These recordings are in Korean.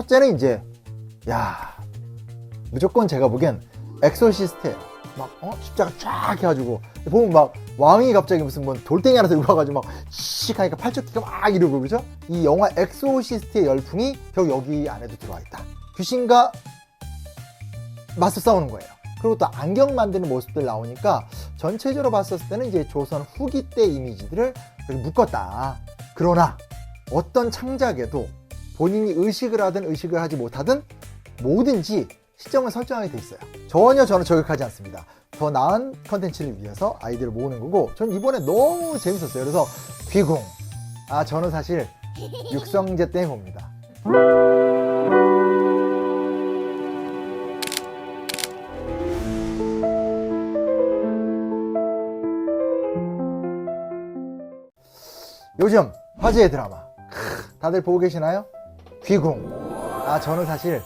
첫째는 이제 야 무조건 제가 보기엔 엑소시스트예요. 막 어? 십자가 쫙 해가지고 보면 막 왕이 갑자기 무슨 뭐 돌덩이 하나 들고 와가지고 막씩 하니까 팔뚝기가 막 이러고 그죠? 이 영화 엑소시스트의 열풍이 결국 여기 안에도 들어와 있다. 귀신과 맞서 싸우는 거예요. 그리고 또 안경 만드는 모습들 나오니까 전체적으로 봤었을 때는 이제 조선 후기 때 이미지들을 묶었다. 그러나 어떤 창작에도 본인이 의식을 하든 의식을 하지 못하든 뭐든지 시점을 설정하게 돼 있어요. 전혀 저는 저격하지 않습니다. 더 나은 컨텐츠를 위해서 아이디어를 모으는 거고 전 이번에 너무 재밌었어요. 그래서 귀궁. 아 저는 사실 육성제 때문에 봅니다. 요즘 화제의 드라마 크, 다들 보고 계시나요? 귀궁 아 저는 사실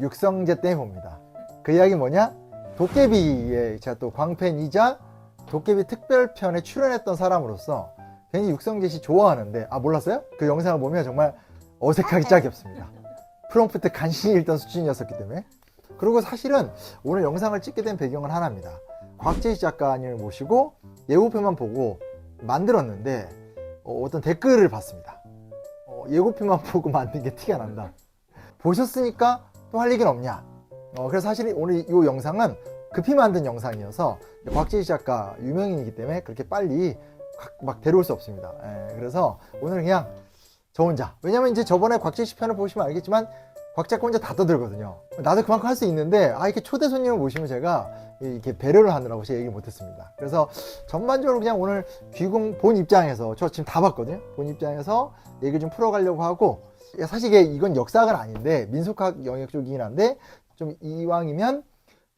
육성제 때문에 봅니다 그 이야기 뭐냐? 도깨비의 제가 또 광팬이자 도깨비 특별편에 출연했던 사람으로서 괜히 육성재 씨 좋아하는데 아 몰랐어요? 그 영상을 보면 정말 어색하기 짝이 없습니다 프롬프트 간신히 읽던 수준이었었기 때문에 그리고 사실은 오늘 영상을 찍게 된 배경은 하나입니다 곽재희 작가님을 모시고 예고편만 보고 만들었는데 어, 떤 댓글을 봤습니다. 어, 예고편만 보고 만든 게 티가 난다. 보셨으니까 또 할 얘기는 없냐? 어, 그래서 사실 오늘 이 영상은 급히 만든 영상이어서 곽재희 작가 유명인이기 때문에 그렇게 빨리 각- 막 데려올 수 없습니다. 예, 그래서 오늘 그냥 저 혼자. 왜냐면 이제 저번에 곽재희 씨 편을 보시면 알겠지만 곽 작가 혼자 다 떠들거든요. 나도 그만큼 할 수 있는데 아 이렇게 초대 손님을 모시면 제가 이렇게 배려를 하느라고 제가 얘기 못했습니다. 그래서 전반적으로 그냥 오늘 귀궁 본 입장에서 저 지금 다 봤거든요. 본 입장에서 얘기 좀 풀어가려고 하고 사실 이게 이건 역사학은 아닌데 민속학 영역 쪽이긴 한데 좀 이왕이면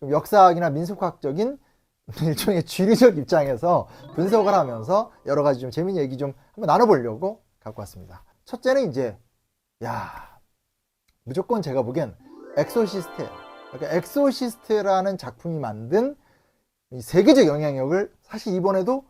좀 역사학이나 민속학적인 일종의 쥐리적 입장에서 분석을 하면서 여러 가지 좀 재밌는 얘기 좀 한번 나눠보려고 갖고 왔습니다. 첫째는 이제 야 무조건 제가 보기엔 엑소시스트예요. 그러니까 엑소시스트라는 작품이 만든 이 세계적 영향력을 사실 이번에도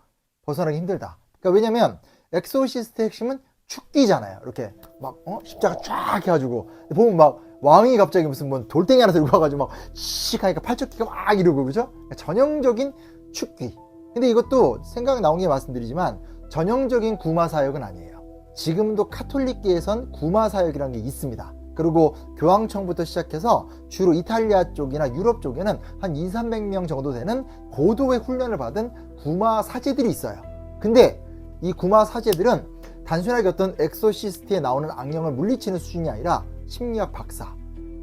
벗어나기 힘들다. 그러니까 왜냐면 엑소시스트의 핵심은 축기잖아요. 이렇게 막 어? 십자가 쫙 해가지고 보면 막 왕이 갑자기 무슨 뭐 돌덩이 하나 들고 와가지고 막씩 하니까 팔뚝기가 막 이러고 그죠? 그러니까 전형적인 축기. 근데 이것도 생각 나온 게 말씀드리지만 전형적인 구마 사역은 아니에요. 지금도 카톨릭계에선 구마 사역이라는 게 있습니다. 그리고 교황청부터 시작해서 주로 이탈리아 쪽이나 유럽 쪽에는 한 2, 300명 정도 되는 고도의 훈련을 받은 구마 사제들이 있어요. 근데 이 구마 사제들은 단순하게 어떤 엑소시스트에 나오는 악령을 물리치는 수준이 아니라 심리학 박사,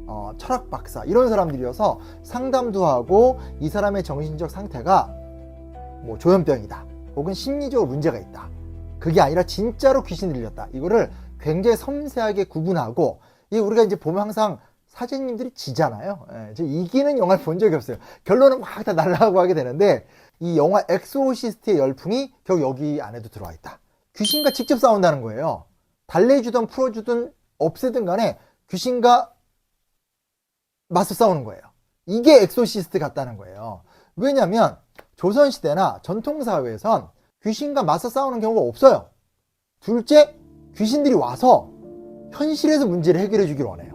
어, 철학 박사 이런 사람들이어서 상담도 하고 이 사람의 정신적 상태가 뭐 조현병이다 혹은 심리적으로 문제가 있다 그게 아니라 진짜로 귀신 들렸다 이거를 굉장히 섬세하게 구분하고 이 우리가 이제 보면 항상 사제님들이 지잖아요. 예, 저 이기는 영화를 본 적이 없어요. 결론은 막 다 날라가고 하게 되는데 이 영화 엑소시스트의 열풍이 결국 여기 안에도 들어와 있다. 귀신과 직접 싸운다는 거예요. 달래주든 풀어주든 없애든 간에 귀신과 맞서 싸우는 거예요. 이게 엑소시스트 같다는 거예요. 왜냐면 조선시대나 전통사회에선 귀신과 맞서 싸우는 경우가 없어요. 둘째, 귀신들이 와서 현실에서 문제를 해결해 주길 원해요.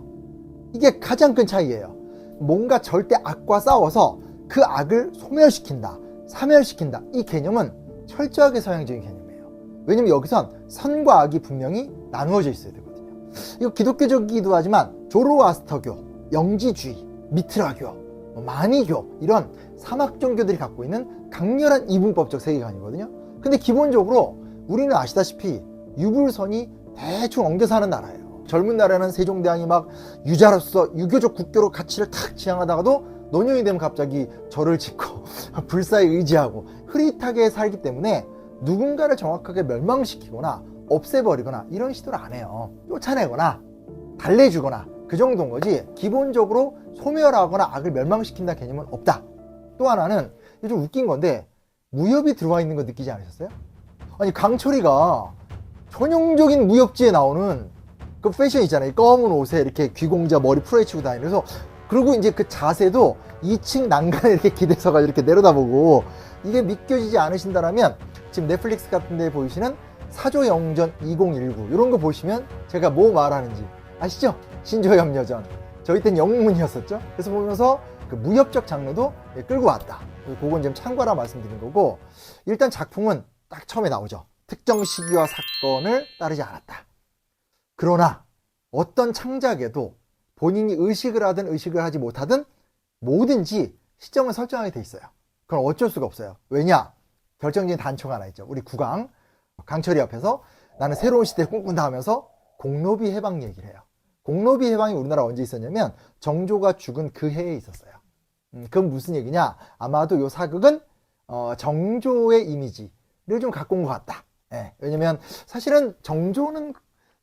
이게 가장 큰 차이예요. 뭔가 절대 악과 싸워서 그 악을 소멸시킨다, 사멸시킨다. 이 개념은 철저하게 서양적인 개념이에요. 왜냐면 여기선 선과 악이 분명히 나누어져 있어야 되거든요. 이거 기독교적이기도 하지만 조로아스터교, 영지주의, 미트라교, 뭐 마니교 이런 사막 종교들이 갖고 있는 강렬한 이분법적 세계관이거든요. 근데 기본적으로 우리는 아시다시피 유불선이 대충 엉겨 사는 나라예요. 젊은 날에는 세종대왕이 막 유자로서 유교적 국교로 가치를 탁 지향하다가도 노년이 되면 갑자기 절을 짓고 불사에 의지하고 흐릿하게 살기 때문에 누군가를 정확하게 멸망시키거나 없애버리거나 이런 시도를 안 해요. 쫓아내거나 달래주거나 그 정도인 거지 기본적으로 소멸하거나 악을 멸망시킨다 개념은 없다. 또 하나는 좀 웃긴 건데 무협이 들어와 있는 거 느끼지 않으셨어요? 아니 강철이가 전형적인 무협지에 나오는 그 패션 있잖아요. 이 검은 옷에 이렇게 귀공자 머리 풀어헤치고 다니면서 그리고 이제 그 자세도 2층 난간에 이렇게 기대서가 이렇게 내려다보고 이게 믿겨지지 않으신다라면 지금 넷플릭스 같은 데 보이시는 사조 영전 2019 이런 거 보시면 제가 뭐 말하는지 아시죠? 신조염여전. 저희 땐 영문이었었죠. 그래서 보면서 그 무협적 장르도 예, 끌고 왔다. 그건 좀 참고라 말씀드린 거고 일단 작품은 딱 처음에 나오죠. 특정 시기와 사건을 따르지 않았다. 그러나 어떤 창작에도 본인이 의식을 하든 의식을 하지 못하든 뭐든지 시점을 설정하게 돼 있어요. 그건 어쩔 수가 없어요. 왜냐? 결정적인 단초가 하나 있죠. 우리 국왕 강철이 앞에서 나는 새로운 시대를 꿈꾼다 하면서 공노비 해방 얘기를 해요. 공노비 해방이 우리나라 언제 있었냐면 정조가 죽은 그 해에 있었어요. 음, 그건 무슨 얘기냐? 아마도 요 사극은 어, 정조의 이미지를 좀 갖고 온 것 같다. 예, 왜냐면 사실은 정조는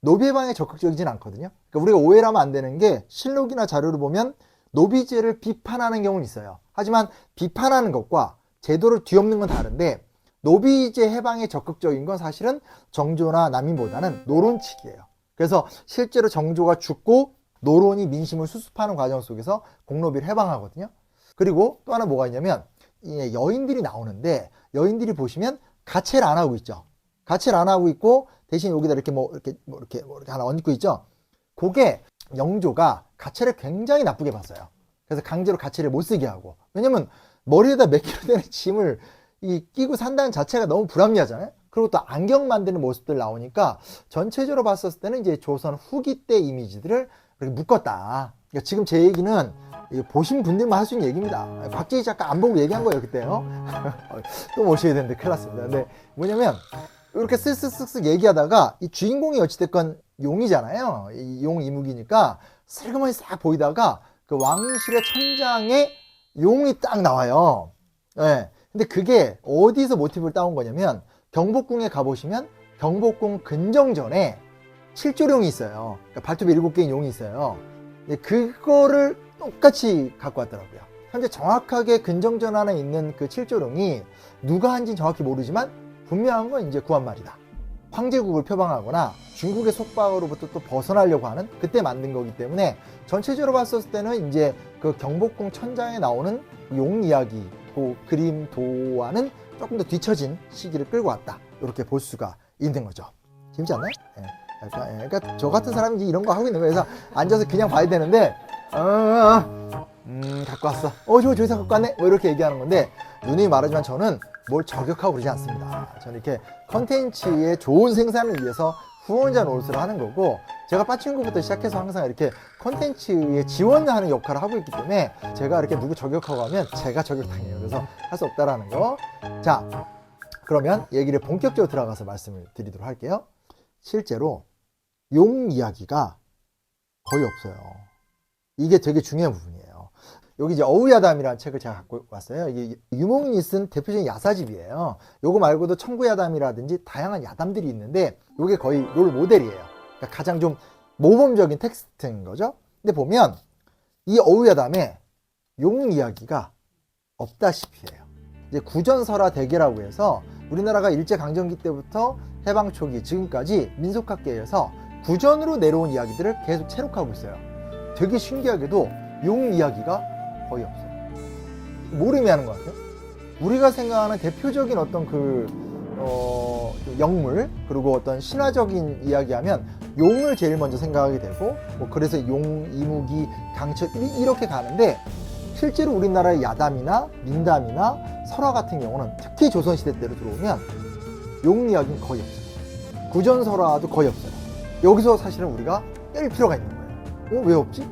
노비 해방에 적극적이진 않거든요. 그러니까 우리가 오해를 하면 안 되는 게 실록이나 자료를 보면 노비제를 비판하는 경우는 있어요. 하지만 비판하는 것과 제도를 뒤엎는 건 다른데 노비제 해방에 적극적인 건 사실은 정조나 남인보다는 노론칙이에요. 그래서 실제로 정조가 죽고 노론이 민심을 수습하는 과정 속에서 공노비를 해방하거든요. 그리고 또 하나 뭐가 있냐면 이 여인들이 나오는데 여인들이 보시면 가채를 안 하고 있죠. 가채를 안 하고 있고 대신 여기다 이렇게 뭐 이렇게 뭐 이렇게 뭐 이렇게 하나 얹고 있죠. 그게 영조가 가채를 굉장히 나쁘게 봤어요. 그래서 강제로 가채를 못 쓰게 하고 왜냐면 머리에다 몇 킬로 되는 짐을 이 끼고 산다는 자체가 너무 불합리하잖아요. 그리고 또 안경 만드는 모습들 나오니까 전체적으로 봤었을 때는 이제 조선 후기 때 이미지들을 이렇게 묶었다. 그러니까 지금 제 얘기는 보신 분들만 할 수 있는 얘기입니다. 박재희 작가 안 보고 얘기한 거예요 그때요. 또 모셔야 되는데 큰일 났습니다. 근데 뭐냐면 이렇게 쓱쓱쓱쓱 얘기하다가 이 주인공이 어찌됐건 용이잖아요. 이 용 이무기니까 슬그머니 싹 보이다가 그 왕실의 천장에 용이 딱 나와요. 예. 근데 그게 어디서 모티브를 따온 거냐면 경복궁에 가보시면 경복궁 근정전에 칠조룡이 있어요. 그러니까 발톱이 일곱 개인 용이 있어요. 근데 그거를 똑같이 갖고 왔더라고요. 현재 정확하게 근정전 안에 있는 그 칠조룡이 누가 한지는 정확히 모르지만 분명한 건 이제 구한말이다. 황제국을 표방하거나 중국의 속박으로부터 또 벗어나려고 하는 그때 만든 거기 때문에 전체적으로 봤었을 때는 이제 그 경복궁 천장에 나오는 용 이야기 그 그림 도와는 조금 더 뒤처진 시기를 끌고 왔다. 이렇게 볼 수가 있는 거죠. 재밌지 않나요? 예. 그러니까, 저 같은 사람이 이런 거 하고 있는 거예요. 그래서 앉아서 그냥 봐야 되는데 어, 어, 음 갖고 왔어. 어, 저 저기서 갖고 왔네. 뭐 이렇게 얘기하는 건데 누님이 말하지만 저는 뭘 저격하고 그러지 않습니다. 저는 이렇게 컨텐츠의 좋은 생산을 위해서 후원자 노릇을 하는 거고 제가 빠친구부터 시작해서 항상 이렇게 컨텐츠에 지원하는 역할을 하고 있기 때문에 제가 이렇게 누구 저격하고 하면 제가 저격당해요. 그래서 할 수 없다라는 거. 자, 그러면 얘기를 본격적으로 들어가서 말씀을 드리도록 할게요. 실제로 용 이야기가 거의 없어요. 이게 되게 중요한 부분이에요. 여기 이제 어우야담이라는 책을 제가 갖고 왔어요. 이게 유목민이 쓴 대표적인 야사집이에요. 요거 말고도 청구야담이라든지 다양한 야담들이 있는데 요게 거의 롤 모델이에요. 그러니까 가장 좀 모범적인 텍스트인 거죠. 근데 보면 이 어우야담에 용 이야기가 없다시피 해요. 이제 구전설화 대계라고 해서 우리나라가 일제강점기 때부터 해방 초기 지금까지 민속학계에서 구전으로 내려온 이야기들을 계속 채록하고 있어요. 되게 신기하게도 용 이야기가 거의 없어요. 뭘 의미하는 것 같아요? 우리가 생각하는 대표적인 어떤 그, 어, 그 영물, 그리고 어떤 신화적인 이야기 하면 용을 제일 먼저 생각하게 되고, 뭐 그래서 용, 이무기, 강철, 이- 이렇게 가는데, 실제로 우리나라의 야담이나 민담이나 설화 같은 경우는 특히 조선시대 때로 들어오면 용 이야기는 거의 없어요. 구전 설화도 거의 없어요. 여기서 사실은 우리가 뗄 필요가 있는 거예요. 어, 왜 없지?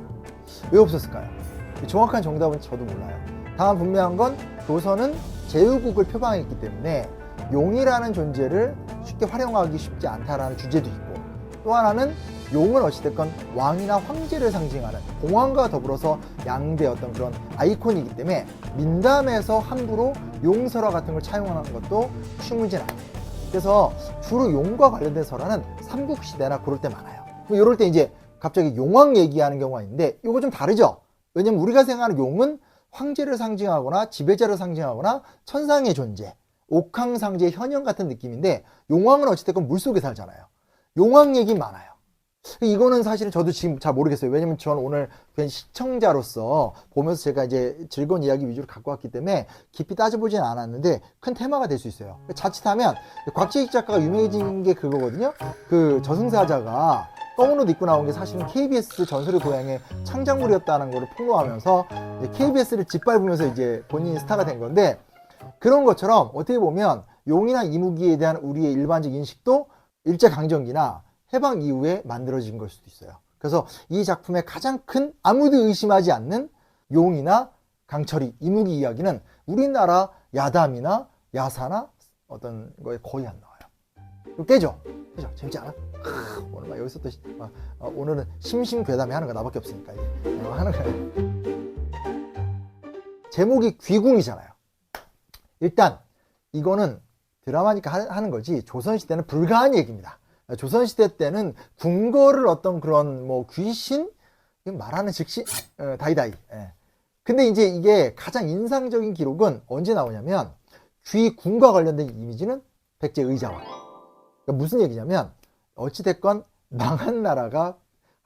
왜 없었을까요? 정확한 정답은 저도 몰라요. 다만 분명한 건 조선은 제후국을 표방했기 때문에 용이라는 존재를 쉽게 활용하기 쉽지 않다라는 주제도 있고 또 하나는 용은 어찌됐건 왕이나 황제를 상징하는 공왕과 더불어서 양대 어떤 그런 아이콘이기 때문에 민담에서 함부로 용설화 같은 걸 차용하는 것도 쉬우진 않아요. 그래서 주로 용과 관련된 설화는 삼국시대나 그럴 때 많아요. 이럴 때 이제 갑자기 용왕 얘기하는 경우가 있는데 이거 좀 다르죠? 왜냐면 우리가 생각하는 용은 황제를 상징하거나 지배자를 상징하거나 천상의 존재, 옥황상제의 현형 같은 느낌인데 용왕은 어찌됐건 물속에 살잖아요. 용왕 얘기 많아요. 이거는 사실은 저도 지금 잘 모르겠어요. 왜냐면 저는 오늘 그냥 시청자로서 보면서 제가 이제 즐거운 이야기 위주로 갖고 왔기 때문에 깊이 따져보진 않았는데 큰 테마가 될 수 있어요. 자칫하면 곽재익 작가가 유명해진 게 그거거든요. 그 저승사자가 검은 옷 입고 나온 게 사실은 KBS 전설의 고향의 창작물이었다는 것을 폭로하면서 KBS를 짓밟으면서 이제 본인이 스타가 된 건데 그런 것처럼 어떻게 보면 용이나 이무기에 대한 우리의 일반적 인식도 일제강점기나 해방 이후에 만들어진 걸 수도 있어요. 그래서 이 작품의 가장 큰 아무도 의심하지 않는 용이나 강철이 이무기 이야기는 우리나라 야담이나 야사나 어떤 거에 거의 안 나와요. 이거 깨죠? 그죠? 재밌지 않아? 크, 오늘 막 여기서 또 시- 아, 아, 오늘은 심심괴담이 하는 거 나밖에 없으니까 이제 어, 하는 거예요. 제목이 귀궁이잖아요. 일단 이거는 드라마니까 하- 하는 거지 조선시대는 불가한 얘기입니다. 조선시대 때는 궁궐을 어떤 그런 뭐 귀신 말하는 즉시 어, 다이다이. 예. 근데 이제 이게 가장 인상적인 기록은 언제 나오냐면 귀궁과 관련된 이미지는 백제 의자왕. 그러니까 무슨 얘기냐면 어찌됐건 망한 나라가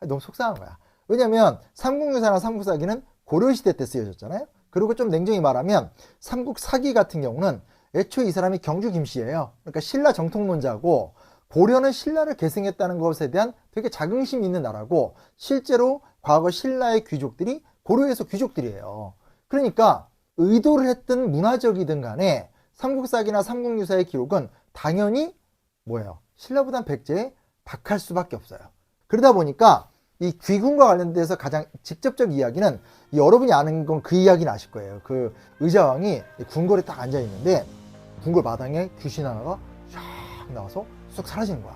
너무 속상한 거야. 왜냐면 삼국유사나 삼국사기는 고려시대 때 쓰여졌잖아요. 그리고 좀 냉정히 말하면 삼국사기 같은 경우는 애초에 이 사람이 경주 김씨예요. 그러니까 신라 정통론자고 고려는 신라를 계승했다는 것에 대한 되게 자긍심이 있는 나라고 실제로 과거 신라의 귀족들이 고려에서 귀족들이에요. 그러니까 의도를 했든 문화적이든 간에 삼국사기나 삼국유사의 기록은 당연히 뭐예요? 신라보단 백제에 박할 수밖에 없어요. 그러다 보니까 이 귀궁과 관련돼서 가장 직접적 이야기는 여러분이 아는 건 그 이야기는 아실 거예요. 그 의자왕이 궁궐에 딱 앉아 있는데 궁궐 마당에 귀신 하나가 쫙 나와서 쑥 사라지는 거야.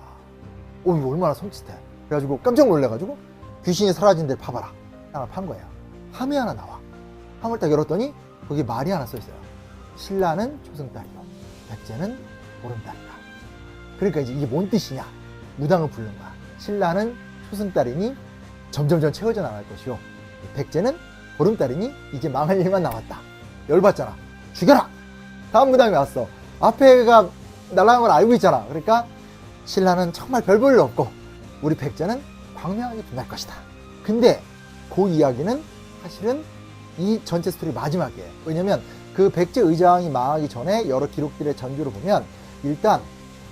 오 이거 얼마나 섬찟해. 그래가지고 깜짝 놀래가지고 귀신이 사라진 데를 파봐라. 하나 판 거예요. 함이 하나 나와. 함을 딱 열었더니 거기 말이 하나 써 있어요. 신라는 초승달이요. 백제는 보름달이다. 그러니까 이제 이게 뭔 뜻이냐? 무당을 부른 거야. 신라는 초승달이니 점점점 채워져 나갈 것이요. 백제는 보름달이니 이제 망할 일만 남았다. 열받잖아. 죽여라! 다음 무당이 왔어. 앞에가 날아간 걸 알고 있잖아. 그러니까 신라는 정말 별 볼 일 없고 우리 백제는 광명하게 빛날 것이다. 근데 그 이야기는 사실은 이 전체 스토리 마지막이에요. 왜냐면 그 백제 의장이 망하기 전에 여러 기록들의 전주를 보면 일단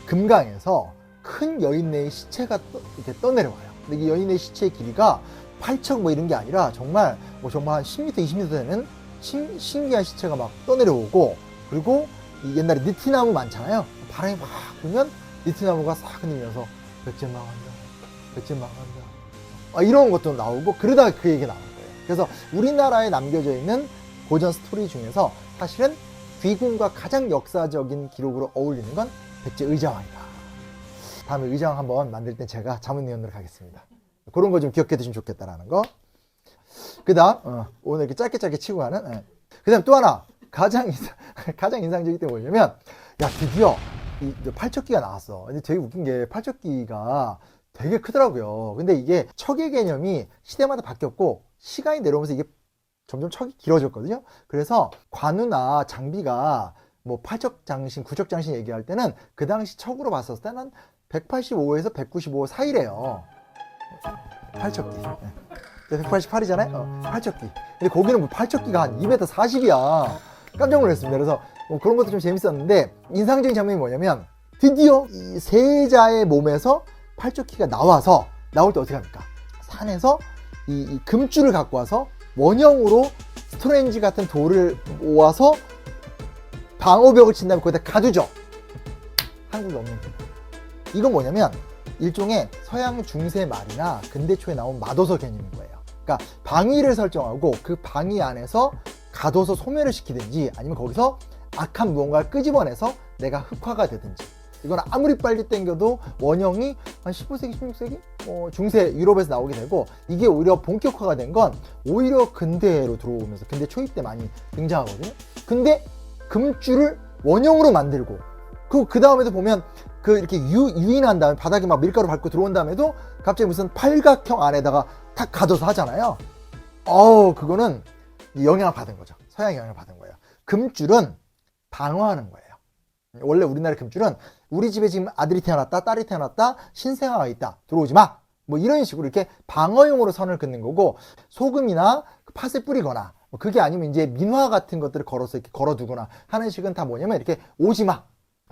금강에서 큰 여인네의 시체가 떠, 이렇게 떠내려와요. 근데 이 여인의 시체의 길이가 8척 뭐 이런 게 아니라 정말 뭐 정말 한 10m, 20m 되는 신, 신기한 시체가 막 떠내려오고 그리고 이 옛날에 니티나무 많잖아요. 바람이 막 불면 니티나무가 싹 흔들면서 백제 망한다. 백제 망한다. 아, 이런 것도 나오고 그러다가 그 얘기가 나오는 거예요. 그래서 우리나라에 남겨져 있는 고전 스토리 중에서 사실은 귀궁과 가장 역사적인 기록으로 어울리는 건 백제 의자왕이다. 다음에 의자왕 한번 만들 때 제가 자문위원으로 가겠습니다. 그런 거 좀 기억해 두시면 좋겠다라는 거. 그 다음, 오늘 이렇게 짧게 짧게 치고 가는. 그 다음 또 하나. 가장 인상, 가장 인상적인 게 뭐냐면, 야, 드디어 이 팔척기가 나왔어. 근데 되게 웃긴 게 팔척기가 되게 크더라고요. 근데 이게 척의 개념이 시대마다 바뀌었고, 시간이 내려오면서 이게 점점 척이 길어졌거든요. 그래서 관우나 장비가 뭐 팔척 장신, 구척 장신 얘기할 때는 그 당시 척으로 봤었을 때는 185에서 195 사이래요. 팔척기. 네. 188이잖아요? 어, 팔척기. 근데 거기는 뭐 팔척기가 한 2m 40이야. 깜짝 놀랐습니다. 그래서 뭐 그런 것도 좀 재밌었는데 인상적인 장면이 뭐냐면 드디어 이 세자의 몸에서 팔척기가 나와서 나올 때 어떻게 합니까? 산에서 이, 이 금줄을 갖고 와서 원형으로 스토렌지 같은 돌을 모아서 방어벽을 친 다음에 거기다 가두죠. 한국에 없는 게. 이건 뭐냐면 일종의 서양 중세 말이나 근대 초에 나온 마도서 개념인 거예요. 그러니까 방위를 설정하고 그 방위 안에서 가둬서 소멸을 시키든지 아니면 거기서 악한 무언가를 끄집어내서 내가 흑화가 되든지 이건 아무리 빨리 땡겨도 원형이 한 15세기, 16세기 어, 중세 유럽에서 나오게 되고 이게 오히려 본격화가 된 건 오히려 근대로 들어오면서 근대 초입 때 많이 등장하거든요. 근데 금줄을 원형으로 만들고 그, 그 다음에도 보면 그 이렇게 유, 유인한 다음에 바닥에 막 밀가루 밟고 들어온 다음에도 갑자기 무슨 팔각형 안에다가 탁 가둬서 하잖아요. 어우, 그거는 영향을 받은 거죠. 서양 영향을 받은 거예요. 금줄은 방어하는 거예요. 원래 우리나라 금줄은 우리 집에 지금 아들이 태어났다, 딸이 태어났다, 신생아가 있다, 들어오지 마. 뭐 이런 식으로 이렇게 방어용으로 선을 긋는 거고 소금이나 팥을 뿌리거나 뭐 그게 아니면 이제 민화 같은 것들을 걸어서 이렇게 걸어두거나 하는 식은 다 뭐냐면 이렇게 오지 마.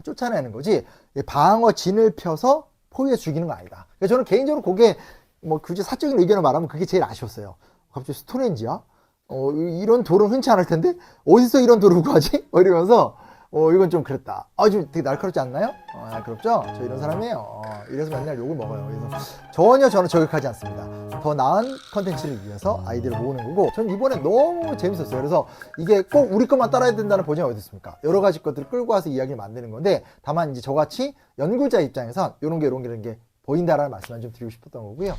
쫓아내는 거지 방어 진을 펴서 포위해 죽이는 거 아니다. 그래서 저는 개인적으로 그게 뭐 굳이 사적인 의견을 말하면 그게 제일 아쉬웠어요. 갑자기 스톤헨지야? 어, 이- 이런 돌은 흔치 않을 텐데 어디서 이런 돌을 구하지? 뭐 이러면서 어, 이건 좀 그랬다. 아, 좀 되게 날카롭지 않나요? 어, 날카롭죠? 저 이런 사람이에요. 어, 이래서 맨날 욕을 먹어요. 그래서 전혀 저는 저격하지 않습니다. 더 나은 컨텐츠를 위해서 아이디를 모으는 거고, 전 이번에 너무 재밌었어요. 그래서 이게 꼭 우리 것만 따라야 된다는 보장이 어디 있습니까? 여러 가지 것들을 끌고 와서 이야기를 만드는 건데, 다만 이제 저같이 연구자 입장에선 이런 게 이런 게 이런 게 보인다라는 말씀만 좀 드리고 싶었던 거고요.